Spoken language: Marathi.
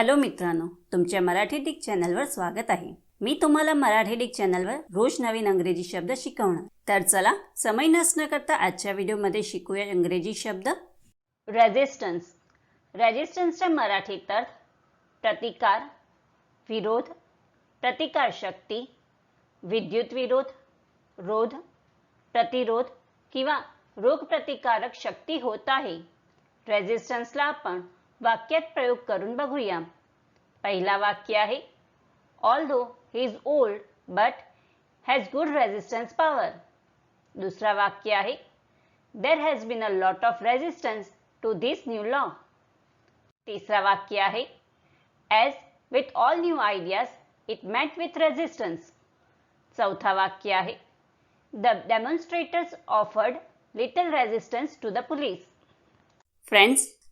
हॅलो मित्रांनो तुमच्या मराठी डिक चॅनलवर स्वागत आहे. मी तुम्हाला मराठी डिक चॅनलवर रोज नवीन अंग्रेजी शब्द शिकवणार. तर चला समय नसणं करता आजच्या व्हिडिओमध्ये शिकूया इंग्रजी शब्द. रेझिस्टन्स रेझिस्टन्सच्या मराठीत अर्थ प्रतिकार विरोध प्रतिकार शक्ती विद्युत विरोध रोध प्रतिरोध किंवा रोगप्रतिकारक शक्ती होत आहे. रेझिस्टन्सला आपण वाक्यात प्रयोग करून बघूया. पहिला वाक्य आहे although he is old but has good resistance power दुसरा वाक्य आहे there has been a lot of resistance to this new law तिसरा वाक्य आहे as with all new ideas it met with resistance चौथा वाक्य आहे the demonstrators offered little resistance to the police friends